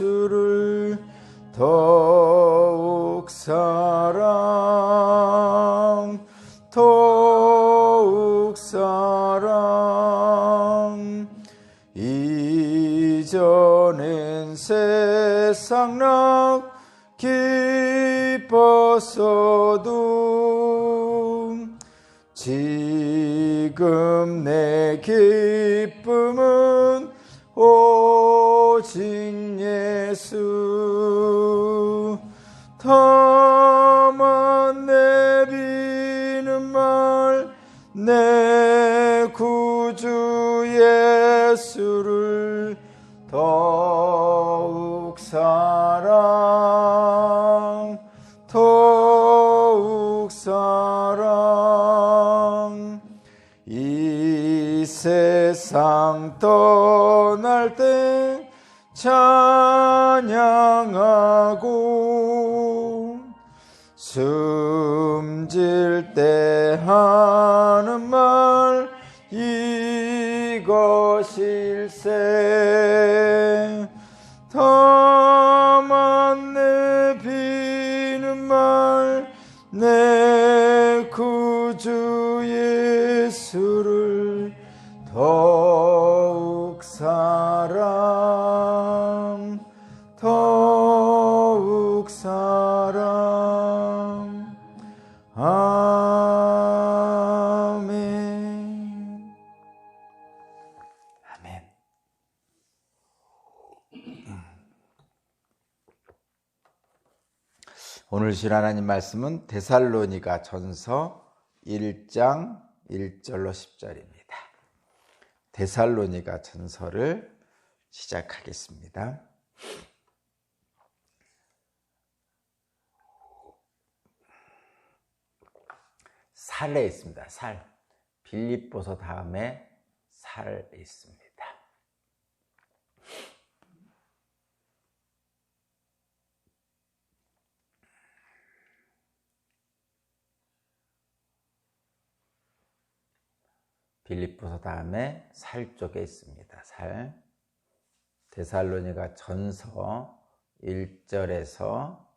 예수를 더욱 사랑 더욱 사랑. 이전엔 세상 락 기뻤어도 지금 내 기쁨은 오직 다만 내비는 말 내 구주 예수를 더욱 사랑 더욱 사랑. 이 세상 떠날 때 찬양하고 숨질 때 하는 말 이것일세. 다만 내 비는 말 내 구주 예수를 오늘 실 하나님 말씀은 데살로니가 전서 1장 1절로 10절입니다. 데살로니가 전서를 시작하겠습니다. 살에 있습니다. 살. 빌립보서 다음에 살에 있습니다. 빌립보서 다음에 살 쪽에 있습니다. 살. 데살로니가 전서 1절에서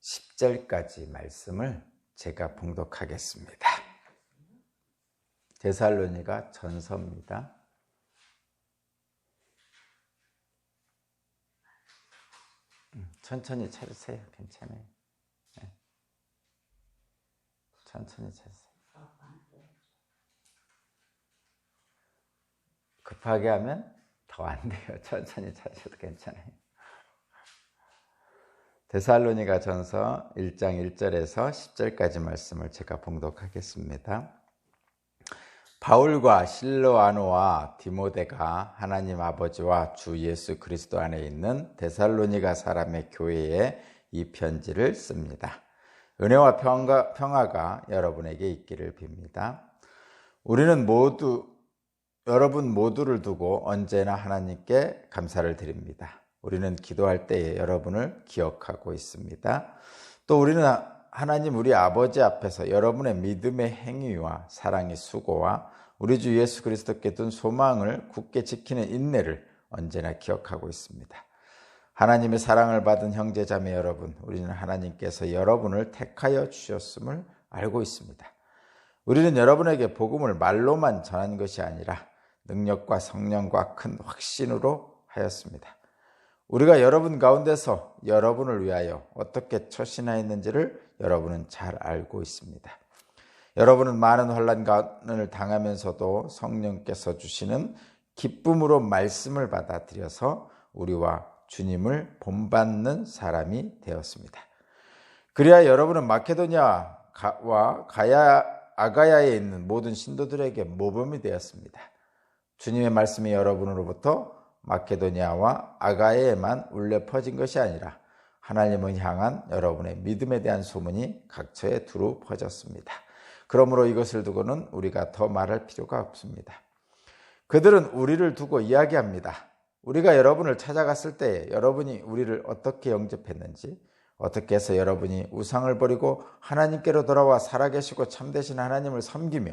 10절까지 말씀을 제가 봉독하겠습니다. 데살로니가 전서입니다. 음, 천천히 찾으세요. 괜찮아요. 네. 천천히 찾으세요. 급하게 하면 더 안 돼요. 천천히 찾으셔도 괜찮아요. 데살로니가 전서 1장 1절에서 10절까지 말씀을 제가 봉독하겠습니다. 바울과 실로아노와 디모데가 하나님 아버지와 주 예수 그리스도 안에 있는 데살로니가 사람의 교회에 이 편지를 씁니다. 은혜와 평가, 평화가 여러분에게 있기를 빕니다. 우리는 모두 여러분 모두를 두고 언제나 하나님께 감사를 드립니다. 우리는 기도할 때에 여러분을 기억하고 있습니다. 또 우리는 하나님 우리 아버지 앞에서 여러분의 믿음의 행위와 사랑의 수고와 우리 주 예수 그리스도께 둔 소망을 굳게 지키는 인내를 언제나 기억하고 있습니다. 하나님의 사랑을 받은 형제자매 여러분, 우리는 하나님께서 여러분을 택하여 주셨음을 알고 있습니다. 우리는 여러분에게 복음을 말로만 전한 것이 아니라 능력과 성령과 큰 확신으로 하였습니다. 우리가 여러분 가운데서 여러분을 위하여 어떻게 처신하였는지를 여러분은 잘 알고 있습니다. 여러분은 많은 환란을 당하면서도 성령께서 주시는 기쁨으로 말씀을 받아들여서 우리와 주님을 본받는 사람이 되었습니다. 그래야 여러분은 마케도니아와 가야 아가야에 있는 모든 신도들에게 모범이 되었습니다. 주님의 말씀이 여러분으로부터 마케도니아와 아가야에만 울려 퍼진 것이 아니라 하나님을 향한 여러분의 믿음에 대한 소문이 각처에 두루 퍼졌습니다. 그러므로 이것을 두고는 우리가 더 말할 필요가 없습니다. 그들은 우리를 두고 이야기합니다. 우리가 여러분을 찾아갔을 때 여러분이 우리를 어떻게 영접했는지, 어떻게 해서 여러분이 우상을 버리고 하나님께로 돌아와 살아계시고 참되신 하나님을 섬기며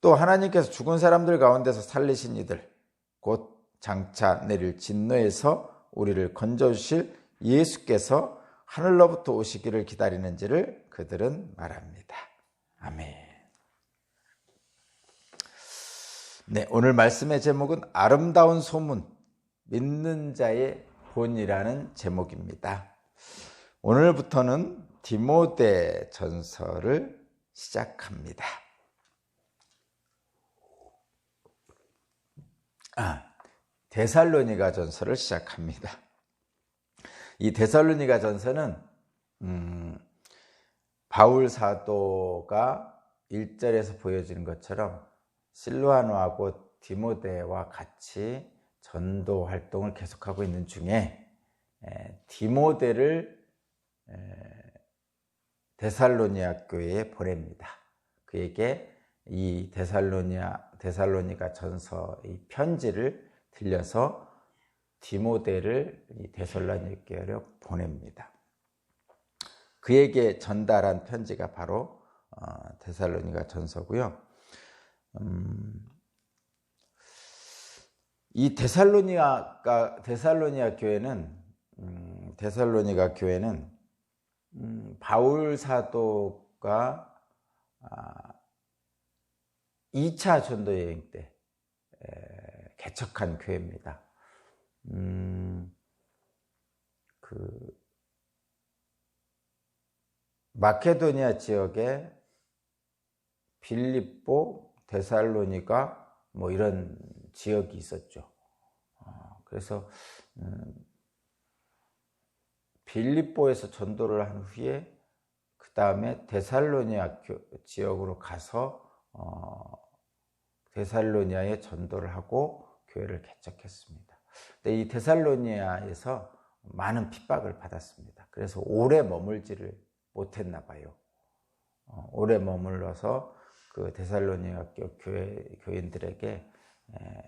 또 하나님께서 죽은 사람들 가운데서 살리신 이들, 곧 장차 내릴 진노에서 우리를 건져 주실 예수께서 하늘로부터 오시기를 기다리는지를 그들은 말합니다. 아멘. 네, 오늘 말씀의 제목은 아름다운 소문, 믿는 자의 본이라는 제목입니다. 오늘부터는 디모데 전설을 시작합니다. 데살로니가 전설을 시작합니다. 이 데살로니가 전서는 음, 바울 사도가 1절에서 보여지는 것처럼 실로아노하고 디모데와 같이 전도 활동을 계속하고 있는 중에 에, 디모데를 에, 데살로니아 교회에 보냅니다. 그에게 이 데살로니아 데살로니가 전서 이 편지를 들려서 디모데를 데살로니가로 보냅니다. 그에게 전달한 편지가 바로 어, 데살로니가 전서고요. 음, 이 데살로니가 데살로니아 교회는 음, 데살로니가 교회는 음, 바울 사도가 아, 2차 전도 여행 때 에, 개척한 교회입니다. 음, 그 마케도니아 지역에 빌립보, 데살로니가 뭐 이런 지역이 있었죠. 어, 그래서 음, 빌립보에서 전도를 한 후에 그 다음에 데살로니아 지역으로 가서 어, 데살로니아에 전도를 하고 교회를 개척했습니다. 근데 이 데살로니아에서 많은 핍박을 받았습니다. 그래서 오래 머물지를 못했나 봐요. 어, 오래 머물러서 그 데살로니아 교회 교인들에게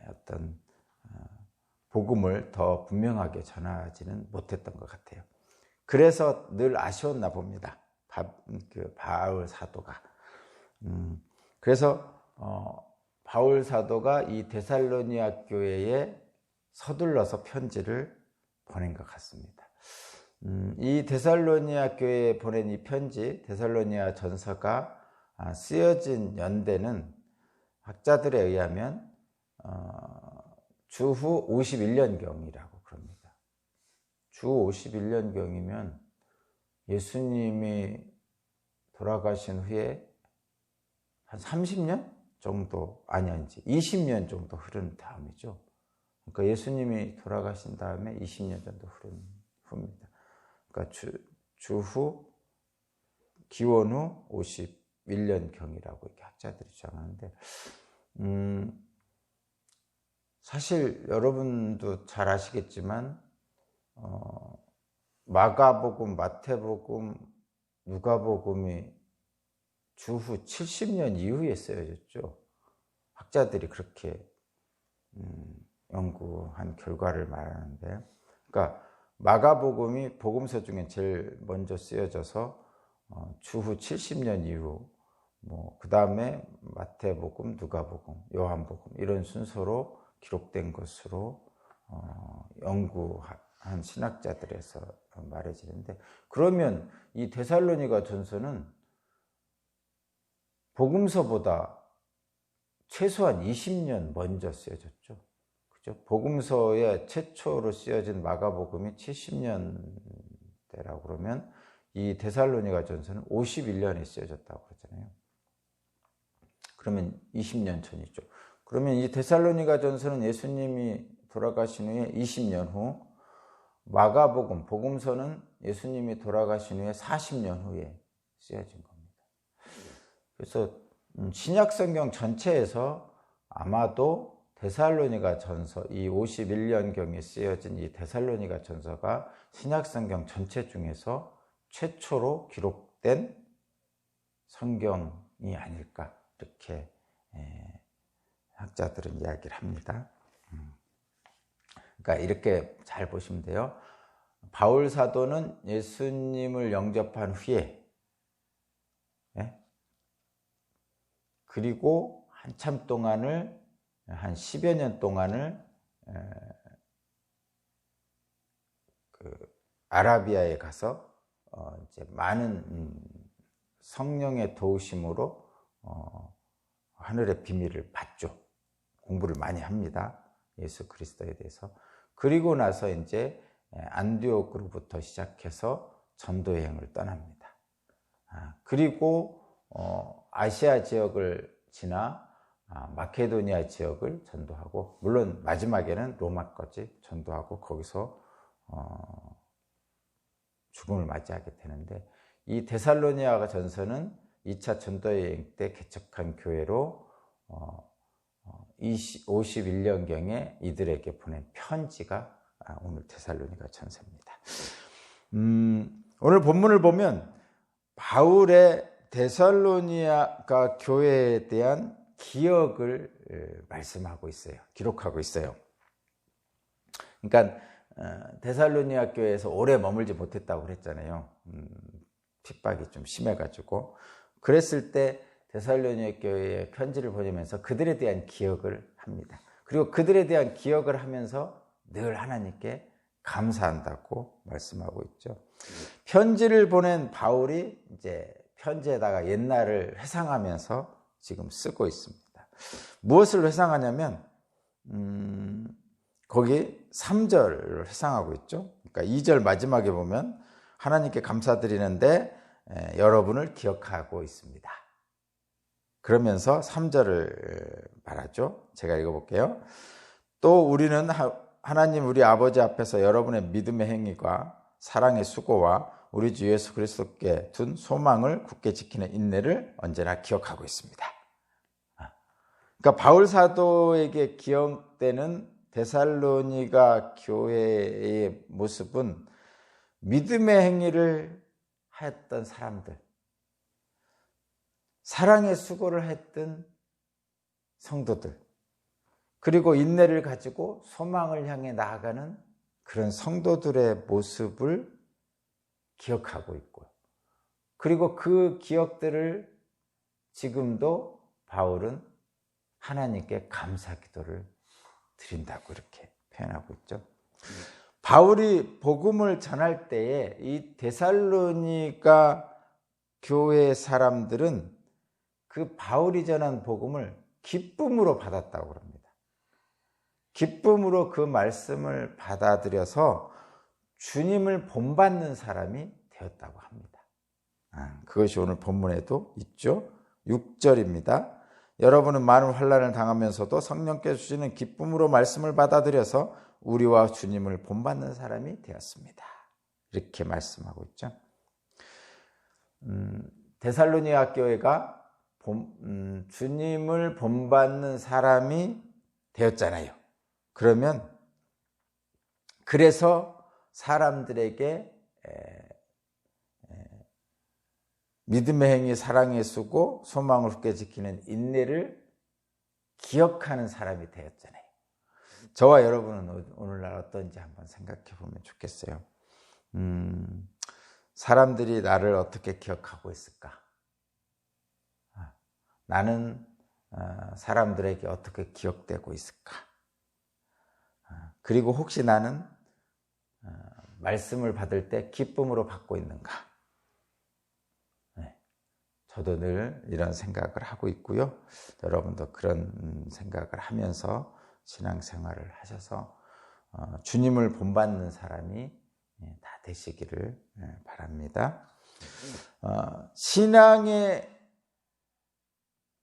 어떤 어, 복음을 더 분명하게 전하지는 못했던 것 같아요. 그래서 늘 아쉬웠나 봅니다. 바, 그 바울 사도가. 음, 그래서 어, 바울 사도가 이 데살로니아 교회에 서둘러서 편지를 보낸 것 같습니다. 음, 이 데살로니아 교회에 보낸 이 편지, 데살로니아 전서가 아, 쓰여진 연대는 학자들에 의하면 어, 주후 51년경이라고 그럽니다. 주 51년경이면 예수님이 돌아가신 후에 한 30년 정도 아니 아니지 20년 정도 흐른 다음이죠. 그러니까 예수님이 돌아가신 다음에 20년 정도 흐른 후입니다. 그러니까 주, 주후 기원 후 51년경이라고 이렇게 학자들이 주장하는데 음, 사실 여러분도 잘 아시겠지만 어, 마가복음, 마태복음, 누가복음이 주후 70년 이후에 쓰여졌죠. 학자들이 그렇게 음, 연구한 결과를 말하는데, 그러니까 마가복음이 복음서 중에 제일 먼저 쓰여져서 어, 주후 70년 이후, 뭐 그 다음에 마태복음, 누가복음, 요한복음 이런 순서로 기록된 것으로 어, 연구한 신학자들에서 말해지는데, 그러면 이 데살로니가 전서는 복음서보다 최소한 20년 먼저 쓰여졌죠. 그죠? 복음서에 최초로 쓰여진 마가복음이 70년대라고 그러면 이 데살로니가 전서는 51년에 쓰여졌다고 그러잖아요. 그러면 20년 전이죠. 그러면 이 데살로니가 전서는 예수님이 돌아가신 후에 20년 후 마가복음, 복음서는 예수님이 돌아가신 후에 40년 후에 쓰여진 겁니다. 그래서 음, 신약 성경 전체에서 아마도 데살로니가 전서, 이 51년 경에 쓰여진 이 데살로니가 전서가 신약 성경 전체 중에서 최초로 기록된 성경이 아닐까 이렇게 학자들은 이야기를 합니다. 음. 그러니까 이렇게 잘 보시면 돼요. 바울 사도는 예수님을 영접한 후에 그리고 한참 동안을 한 10여 년 동안을 그 아라비아에 가서 어 이제 많은 음, 성령의 도우심으로 어 하늘의 비밀을 받죠. 공부를 많이 합니다. 예수 그리스도에 대해서. 그리고 나서 이제 안디옥으로부터 시작해서 전도 여행을 떠납니다. 아, 그리고 어 아시아 지역을 지나 아, 마케도니아 지역을 전도하고 물론 마지막에는 로마까지 전도하고 거기서 어, 죽음을 맞이하게 되는데 이 데살로니아가 전서는 2차 전도 여행 때 개척한 교회로 51년경에 어, 이들에게 보낸 편지가 아, 오늘 데살로니가 전서입니다. 음, 오늘 본문을 보면 바울의 데살로니아가 교회에 대한 기억을 말씀하고 있어요. 기록하고 있어요. 그러니까 어, 데살로니아 교회에서 오래 머물지 못했다고 그랬잖아요. 음, 핍박이 좀 심해가지고 그랬을 때 데살로니아 교회에 편지를 보내면서 그들에 대한 기억을 합니다. 그리고 그들에 대한 기억을 하면서 늘 하나님께 감사한다고 말씀하고 있죠. 편지를 보낸 바울이 이제 편지에다가 옛날을 회상하면서 지금 쓰고 있습니다. 무엇을 회상하냐면 음, 거기 3절을 회상하고 있죠. 그러니까 2절 마지막에 보면 하나님께 감사드리는데 에, 여러분을 기억하고 있습니다. 그러면서 3절을 말하죠. 제가 읽어볼게요. 또 우리는 하나님 우리 아버지 앞에서 여러분의 믿음의 행위가 사랑의 수고와 우리 주 예수 그리스도께 둔 소망을 굳게 지키는 인내를 언제나 기억하고 있습니다. 아. 그러니까 바울 사도에게 기억되는 데살로니가 교회의 모습은 믿음의 행위를 하였던 사람들, 사랑의 수고를 했던 성도들, 그리고 인내를 가지고 소망을 향해 나아가는 그런 성도들의 모습을 기억하고 있고요. 그리고 그 기억들을 지금도 바울은 하나님께 감사 기도를 드린다고 이렇게 표현하고 있죠. 바울이 복음을 전할 때에 이 데살로니가 교회 사람들은 그 바울이 전한 복음을 기쁨으로 받았다고 합니다. 기쁨으로 그 말씀을 받아들여서 주님을 본받는 사람이 되었다고 합니다. 아, 그것이 오늘 본문에도 있죠. 6절입니다. 여러분은 많은 환란을 당하면서도 성령께 주시는 기쁨으로 말씀을 받아들여서 우리와 주님을 본받는 사람이 되었습니다. 이렇게 말씀하고 있죠. 음, 데살로니아 교회가 본, 음, 주님을 본받는 사람이 되었잖아요. 그러면 그래서 사람들에게 믿음의 행위, 사랑의 수고, 소망을 굳게 지키는 인내를 기억하는 사람이 되었잖아요. 저와 여러분은 오늘날 어떤지 한번 생각해 보면 좋겠어요. 음, 사람들이 나를 어떻게 기억하고 있을까? 아, 나는 어, 사람들에게 어떻게 기억되고 있을까? 아, 그리고 혹시 나는 어, 말씀을 받을 때 기쁨으로 받고 있는가? 네, 저도 늘 이런 생각을 하고 있고요. 여러분도 그런 생각을 하면서 신앙생활을 하셔서 어, 주님을 본받는 사람이 예, 다 되시기를 예, 바랍니다. 어, 신앙의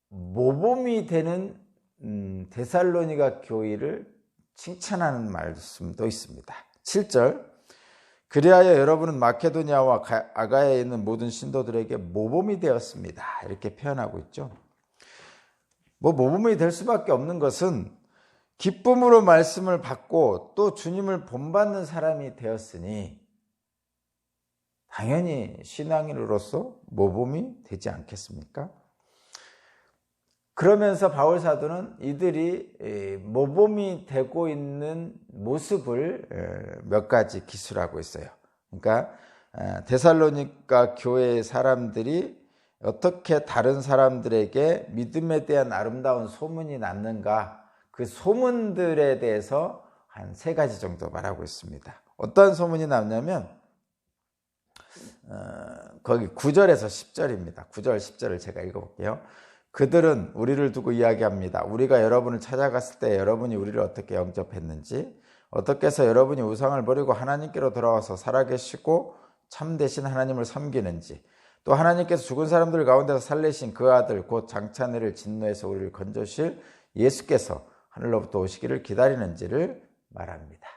모범이 되는 음, 데살로니가 교회를 칭찬하는 말씀도 있습니다. 7절 그리하여 여러분은 마케도니아와 아가야에 있는 모든 신도들에게 모범이 되었습니다. 이렇게 표현하고 있죠. 뭐 모범이 될 수밖에 없는 것은 기쁨으로 말씀을 받고 또 주님을 본받는 사람이 되었으니 당연히 신앙인으로서 모범이 되지 않겠습니까? 그러면서 바울 사도는 이들이 모범이 되고 있는 모습을 몇 가지 기술하고 있어요. 그러니까 데살로니가 교회 사람들이 어떻게 다른 사람들에게 믿음에 대한 아름다운 소문이 났는가 그 소문들에 대해서 한 세 가지 정도 말하고 있습니다. 어떤 소문이 나냐면 어, 거기 9절에서 10절입니다. 9절, 10절을 제가 읽어볼게요. 그들은 우리를 두고 이야기합니다. 우리가 여러분을 찾아갔을 때 여러분이 우리를 어떻게 영접했는지, 어떻게 해서 여러분이 우상을 버리고 하나님께로 돌아와서 살아계시고 참되신 하나님을 섬기는지, 또 하나님께서 죽은 사람들 가운데서 살리신 그 아들 곧 장차내를 진노에서 우리를 건져실 예수께서 하늘로부터 오시기를 기다리는지를 말합니다.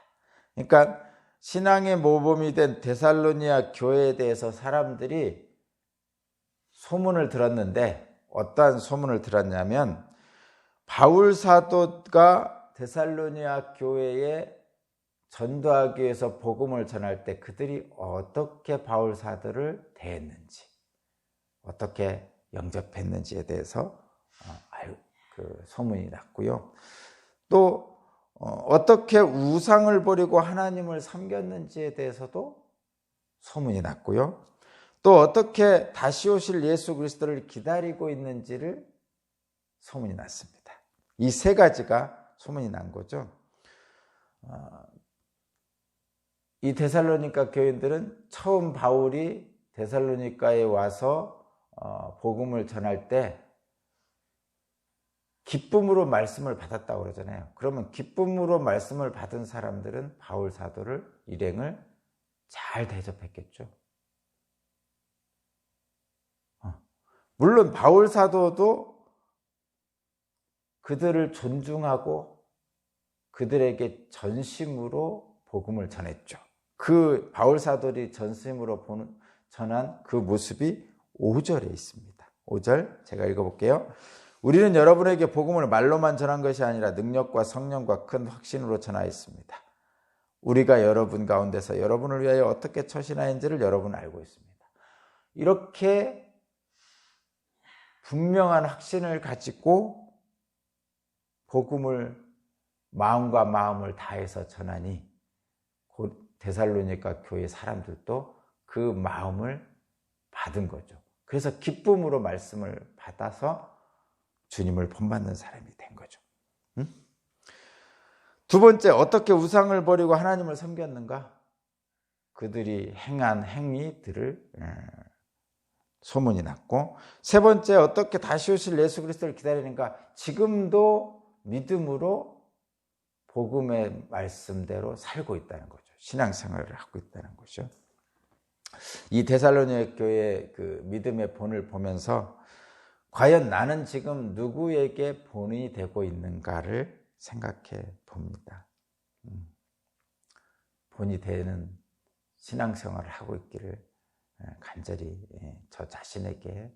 그러니까 신앙의 모범이 된 데살로니아 교회에 대해서 사람들이 소문을 들었는데 어떠한 소문을 들었냐면 바울 사도가 데살로니아 교회에 전도하기 위해서 복음을 전할 때 그들이 어떻게 바울 사도를 대했는지 어떻게 영접했는지에 대해서 어, 그 소문이 났고요. 또 어, 어떻게 우상을 버리고 하나님을 섬겼는지에 대해서도 소문이 났고요. 또 어떻게 다시 오실 예수 그리스도를 기다리고 있는지를 소문이 났습니다. 이 세 가지가 소문이 난 거죠. 어, 이 데살로니가 교인들은 처음 바울이 데살로니가에 와서 어, 복음을 전할 때 기쁨으로 말씀을 받았다고 그러잖아요. 그러면 기쁨으로 말씀을 받은 사람들은 바울 사도를 일행을 잘 대접했겠죠. 어. 물론 바울 사도도 그들을 존중하고 그들에게 전심으로 복음을 전했죠. 그 바울 사도들이 전심으로 보는, 전한 그 모습이 5절에 있습니다. 5절 제가 읽어볼게요. 우리는 여러분에게 복음을 말로만 전한 것이 아니라 능력과 성령과 큰 확신으로 전하였습니다. 우리가 여러분 가운데서 여러분을 위하여 어떻게 처신하였는지를 여러분 알고 있습니다. 이렇게 분명한 확신을 가지고 복음을 마음과 마음을 다해서 전하니 곧 데살로니가 교회 사람들도 그 마음을 받은 거죠. 그래서 기쁨으로 말씀을 받아서 주님을 본받는 사람이 된 거죠. 응? 두 번째, 어떻게 우상을 버리고 하나님을 섬겼는가? 그들이 행한 행위들을 소문이 났고, 세 번째, 어떻게 다시 오실 예수 그리스도를 기다리는가? 지금도 믿음으로 복음의 말씀대로 살고 있다는 거죠. 신앙생활을 하고 있다는 거죠. 이 데살로니아 교회 그 믿음의 본을 보면서 과연 나는 지금 누구에게 본이 되고 있는가를 생각해 봅니다. 음. 본이 되는 신앙생활을 하고 있기를 간절히 저 자신에게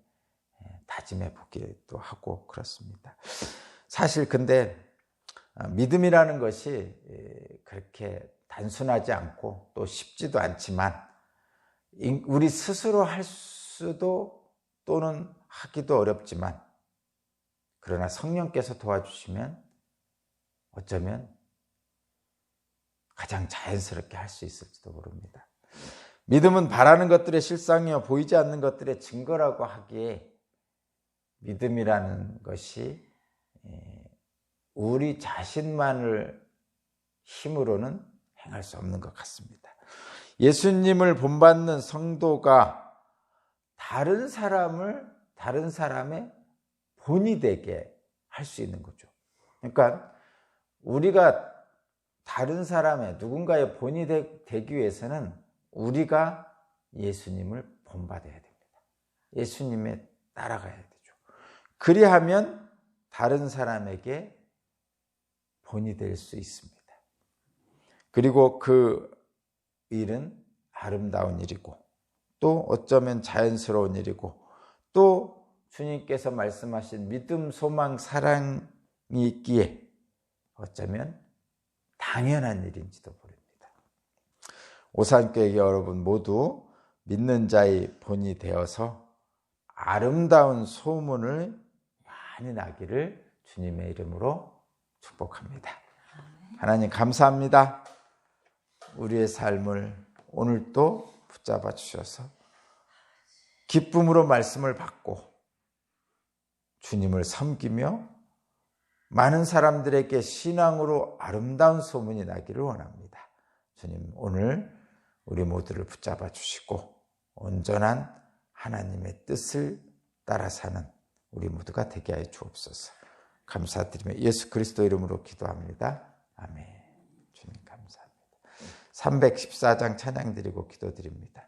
다짐해 보기도 하고 그렇습니다. 사실 근데 어, 믿음이라는 것이 그렇게 단순하지 않고 또 쉽지도 않지만 우리 스스로 할 수도 또는 하기도 어렵지만 그러나 성령께서 도와주시면 어쩌면 가장 자연스럽게 할 수 있을지도 모릅니다. 믿음은 바라는 것들의 실상이요 보이지 않는 것들의 증거라고 하기에 믿음이라는 것이 예, 우리 자신만을 힘으로는 행할 수 없는 것 같습니다. 예수님을 본받는 성도가 다른 사람을 다른 사람의 본이 되게 할 수 있는 거죠. 그러니까 우리가 다른 사람의 누군가의 본이 되, 기 위해서는 우리가 예수님을 본받아야 됩니다. 예수님에 따라가야 되죠. 그리하면 다른 사람에게 본이 될 수 있습니다. 그리고 그 일은 아름다운 일이고 또 어쩌면 자연스러운 일이고 또 주님께서 말씀하신 믿음, 소망, 사랑이 있기에 어쩌면 당연한 일인지도 모릅니다. 오산교회 여러분 모두 믿는 자의 본이 되어서 아름다운 소문을 많이 나기를 주님의 이름으로 축복합니다. 하나님 감사합니다. 우리의 삶을 오늘도 붙잡아 주셔서 기쁨으로 말씀을 받고 주님을 섬기며 많은 사람들에게 신앙으로 아름다운 소문이 나기를 원합니다. 주님, 오늘 우리 모두를 붙잡아 주시고 온전한 하나님의 뜻을 따라 사는 우리 모두가 되게 하여 주옵소서. 감사드리며 예수 그리스도 이름으로 기도합니다. 아멘. 주님 감사합니다. 314장 찬양 드리고 기도드립니다.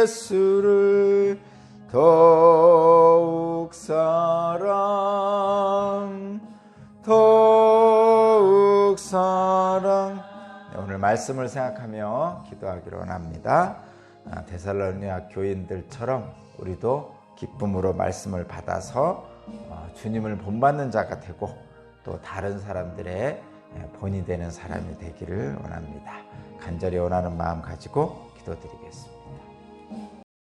예수를 더욱 사랑 더욱 사랑 네, 오늘 말씀을 생각하며 기도하기로 원합니다 아, 데살로니아 교인들처럼 우리도 기쁨으로 말씀을 받아서 어, 주님을 본받는 자가 되고 또 다른 사람들의 예, 본이 되는 사람이 되기를 원합니다. 간절히 원하는 마음 가지고 기도드리겠습니다.